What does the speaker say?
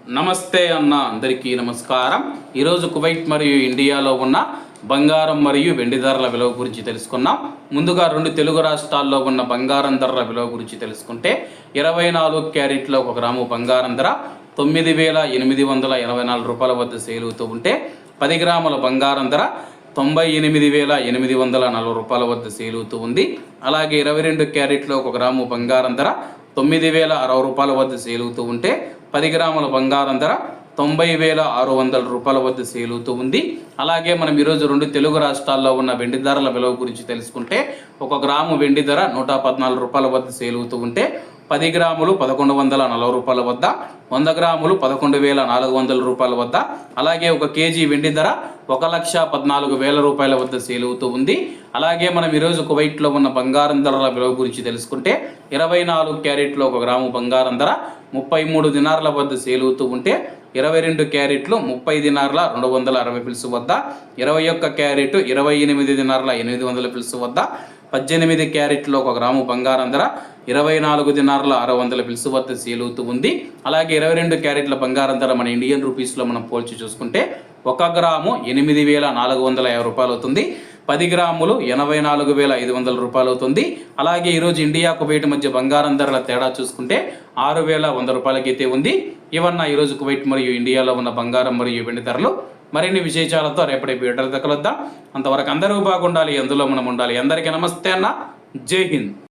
నమస్తే అన్న అందరికీ నమస్కారం. ఈరోజు కువైట్ మరియు ఇండియాలో ఉన్న బంగారం మరియు వెండి ధరల విలువ గురించి తెలుసుకున్నాం ముందుగా రెండు తెలుగు రాష్ట్రాల్లో ఉన్న బంగారం ధరల విలువ గురించి తెలుసుకుంటే ఇరవై నాలుగు క్యారెట్ల ఒక గ్రాము బంగారం ధర తొమ్మిది వేల ఎనిమిది వందల ఎనభై నాలుగు రూపాయల వద్ద సేల్ అవుతూ ఉంటే పది గ్రాముల బంగారం ధర తొంభై ఎనిమిది వేల ఎనిమిది వందల నలభై రూపాయల వద్ద సేల్ అవుతూ ఉంది. అలాగే ఇరవై రెండు క్యారెట్లో ఒక గ్రాము బంగారం ధర తొమ్మిది వేల అరవై రూపాయల వద్ద సేల్ అవుతూ ఉంటే పది గ్రాముల బంగారం ధర తొంభై వేల ఆరు వందల రూపాయల వద్ద సేలుతూ ఉంది. అలాగే మనం ఈరోజు రెండు తెలుగు రాష్ట్రాల్లో ఉన్న వెండి ధరల విలువ గురించి తెలుసుకుంటే ఒక గ్రాము వెండి ధర నూట పద్నాలుగు రూపాయల వద్ద సేలుతూ ఉంటే పది గ్రాములు పదకొండు వందల నలభై రూపాయల వద్ద వంద గ్రాములు పదకొండు వేల నాలుగు వందల రూపాయల వద్ద అలాగే ఒక కేజీ వెండి ధర ఒక లక్ష పద్నాలుగు వేల రూపాయల వద్ద సేల్ అవుతూ ఉంది. అలాగే మనం ఈరోజు కువైట్లో ఉన్న బంగారం ధరల విలువ గురించి తెలుసుకుంటే ఇరవై నాలుగు క్యారెట్లో ఒక గ్రాము బంగారం ధర ముప్పై మూడు దినార్ల వద్ద సేల్ అవుతూ ఉంటే ఇరవై రెండు క్యారెట్లు ముప్పై దినార్ల రెండు వందల అరవై పిలుసు వద్ద ఇరవై ఒక్క క్యారెట్ ఇరవై ఎనిమిది దినార్ల ఎనిమిది వందల పిలుసు వద్ద పద్దెనిమిది క్యారెట్లో ఒక గ్రాము బంగారం ధర ఇరవై నాలుగు దినార్ల ఆరు వందల పిలుసు వద్ద సేలుతూ ఉంది. అలాగే ఇరవై రెండు క్యారెట్ల బంగారం ధర మన ఇండియన్ రూపీస్లో మనం పోల్చి చూసుకుంటే ఒక గ్రాము ఎనిమిది వేల నాలుగు వందల యాభై రూపాయలు అవుతుంది. పది గ్రాములు ఎనభై నాలుగు వేల ఐదు వందల రూపాయలు అవుతుంది. అలాగే ఈరోజు ఇండియా కువైట్ మధ్య బంగారం ధరల తేడా చూసుకుంటే ఆరు వేల వంద రూపాయలకైతే ఉంది. ఇవన్న ఈరోజు కువైట్ మరియు ఇండియాలో ఉన్న బంగారం మరియు వెండి ధరలు మరిన్ని విశేషాలతో రేపటి వీడియో కలుద్దాం. అంతవరకు అందరూ బాగుండాలి అందులో మనం ఉండాలి. అందరికీ నమస్తే అన్న. జై హింద్.